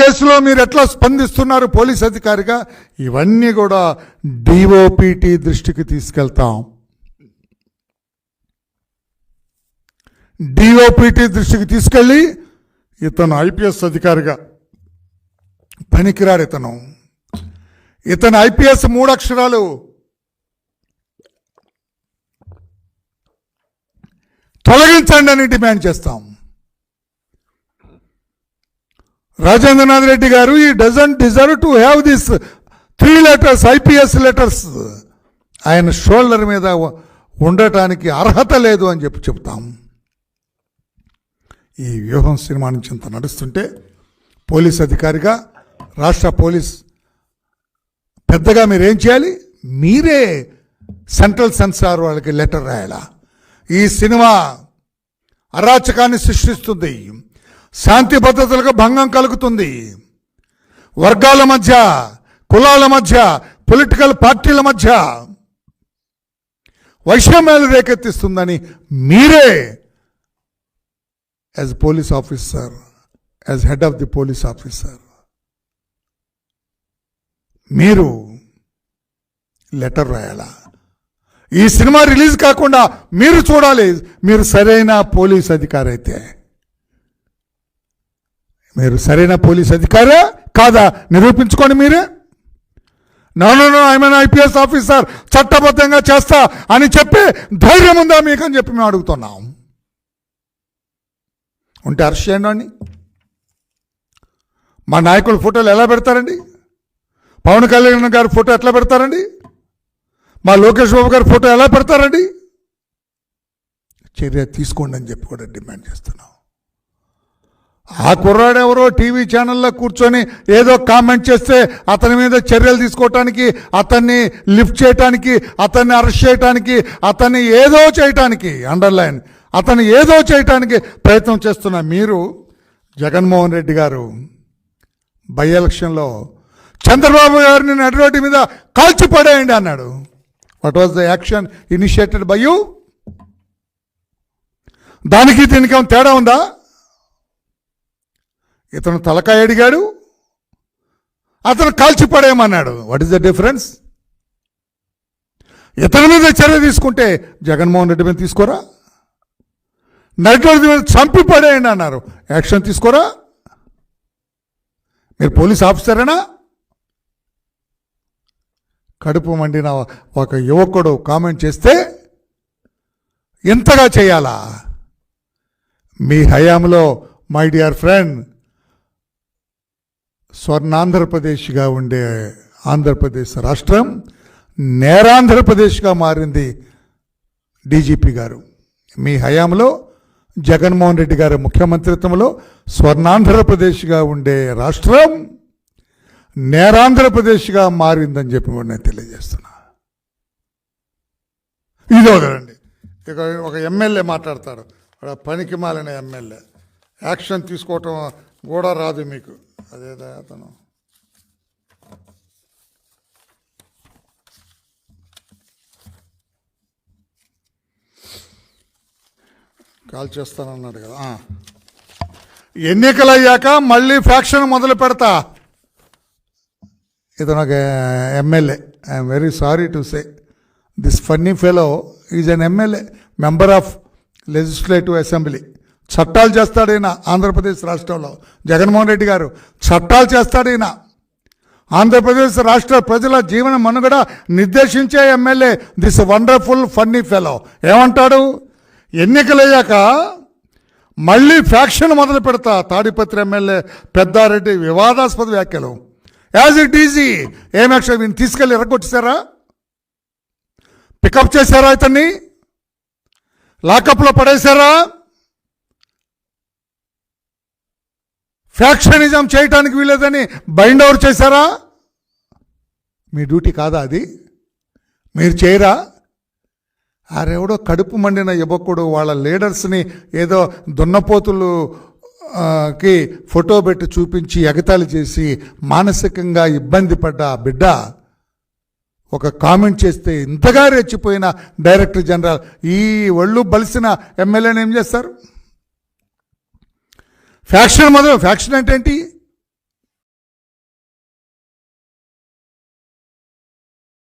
కేసులో మీరు ఎట్లా స్పందిస్తున్నారు పోలీస్ అధికారిగా? ఇవన్నీ కూడా డిఓపిటి దృష్టికి తీసుకెళ్తాం. డిఓపిటి దృష్టికి తీసుకెళ్ళి ఇతను ఐపీఎస్ అధికారిగా పనికిరాడు ఇతను. ఇతను ఐపీఎస్ మూడు అక్షరాలు తొలగించండి అని డిమాండ్ చేస్తాం. రాజేంద్రనాథ్ రెడ్డి గారు ఈ doesn't deserve to have this three letters IPS letters ఆయన షోల్డర్ మీద ఉండటానికి అర్హత లేదు అని చెప్పి చెప్తాం ఈ వ్యూహం సినిమా నుంచి ఇంత నడుస్తుంటే పోలీస్ అధికారిగా రాష్ట్ర పోలీస్ పెద్దగా మీరేం చేయాలి? మీరే సెంట్రల్ సెన్సార్ వాళ్ళకి లెటర్ రాయాలా? ఈ సినిమా అరాచకాన్ని సృష్టిస్తుంది. శాంతి భద్రతలకు భంగం కలుగుతుంది. వర్గాల మధ్య కులాల మధ్య పొలిటికల్ పార్టీల మధ్య వైషమ్యాలు రేకెత్తిస్తుందని మీరే as police officer as head of the police officer మీరు లెటర్ రాయాలా? ఈ సినిమా రిలీజ్ కాకుండా మీరు చూడాలి. మీరు సరైన పోలీస్ అధికారి అయితే. మీరు సరైన పోలీస్ అధికారా? కాదా? నిరూపించుకోండి మీరే. నో నో ఐపీఎస్ ఆఫీసర్ చట్టబద్ధంగా చేస్తా అని చెప్పి ధైర్యం ఉందా మీకు అని చెప్పి మేము అడుగుతున్నాం. ఉంటే అరెస్ట్ చేయండి మా నాయకుల ఫోటోలు ఎలా పెడతారండి? పవన్ కళ్యాణ్ గారి ఫోటో ఎట్లా పెడతారండి? మా లోకేష్ బాబు గారి ఫోటో ఎలా పెడతారండి? చర్య తీసుకోండి అని చెప్పి కూడా డిమాండ్ చేస్తున్నాం. ఆ కుర్రాడు ఎవరో టీవీ ఛానల్లో కూర్చొని ఏదో కామెంట్ చేస్తే అతని మీద చర్యలు తీసుకోవటానికి అతన్ని లిఫ్ట్ చేయటానికి అతన్ని అరెస్ట్ చేయటానికి అతన్ని ఏదో చేయటానికి అండర్లైన్ అతన్ని ఏదో చేయటానికి ప్రయత్నం చేస్తున్న మీరు జగన్మోహన్ రెడ్డి గారు బై ఎలక్షన్లో చంద్రబాబు గారిని నడిరోడ్డు మీద కాల్చిపడేయండి అన్నాడు. What was the action initiated by you దానికి దీనికి తేడా ఉందా? ఇతను తలకాయ అడిగాడు అతను కాల్చిపడేయమన్నాడు. వాట్ ఈస్ ద డిఫరెన్స్ ఇతని మీద చర్య తీసుకుంటే జగన్మోహన్ రెడ్డి మీద తీసుకోరా? నైట్రోజు మీద చంపి పడేయండి అన్నారు. యాక్షన్ తీసుకోరా? మీరు పోలీస్ ఆఫీసరేనా? కడుపు మండిన ఒక యువకుడు కామెంట్ చేస్తే ఇంతగా చేయాలా? మీ హయాంలో మై డియర్ ఫ్రెండ్ స్వర్ణాంధ్రప్రదేశ్గా ఉండే ఆంధ్రప్రదేశ్ రాష్ట్రం నేరాంధ్రప్రదేశ్గా మారింది డీజీపీ గారు. మీ హయాంలో జగన్మోహన్ రెడ్డి గారి ముఖ్యమంత్రిత్వంలో స్వర్ణాంధ్రప్రదేశ్గా ఉండే రాష్ట్రం నేరాంధ్రప్రదేశ్గా మారిందని చెప్పి కూడా నేను తెలియజేస్తున్నా. ఇది కదండి. ఇక ఒక ఎమ్మెల్యే మాట్లాడతారు. పనికి మాలిన ఎమ్మెల్యే. యాక్షన్ తీసుకోవటం కూడా రాదు మీకు. అదేదా అతను. కాల్ చేస్తానన్నాడు కదా. ఎన్నికలు అయ్యాక మళ్ళీ ఫ్యాక్షన్ మొదలు పెడతా. ఇతను ఒక MLA I'm very sorry to say this funny fellow is an MLA member of legislative assembly చట్టాలు చేస్తాడైనా ఆంధ్రప్రదేశ్ రాష్ట్రంలో. జగన్మోహన్ రెడ్డి గారు చట్టాలు చేస్తాడైనా ఆంధ్రప్రదేశ్ రాష్ట్ర ప్రజల జీవన మనుగడ నిర్దేశించే MLA this wonderful funny fellow ఏమంటాడు? ఎన్నికలయ్యాక మళ్ళీ ఫ్యాక్షన్ మొదలు పెడతా తాడిపత్రి ఎమ్మెల్యే పెద్దారెడ్డి వివాదాస్పద వ్యాఖ్యలు. యాజ్ ఇట్ ఈజీ ఏం యాక్షన్ ఈయన తీసుకెళ్ళి ఎరగొచ్చేసారా పికప్ చేశారా ఇతన్ని? లాకప్లో పడేశారా? ఫ్యాక్షనిజం చేయటానికి వీలేదని బైండ్ ఓవర్ చేశారా? మీ డ్యూటీ కాదా అది? మీరు చేయరా? ఆరెవడో కడుపు మండిన యువకుడు వాళ్ళ లీడర్స్ని ఏదో దున్నపోతులు కి ఫోటో పెట్టి చూపించి ఎగతాళి చేసి మానసికంగా ఇబ్బంది పడ్డ ఆ బిడ్డ. ఒక కామెంట్ చేస్తే ఇంతగా రెచ్చిపోయిన డైరెక్టర్ జనరల్ ఈ ఒళ్ళు బలిసిన ఎమ్మెల్యేని ఏం చేస్తారు? ఫ్యాక్షన్ మొదలు ఫ్యాక్షన్ అంటే ఏంటి?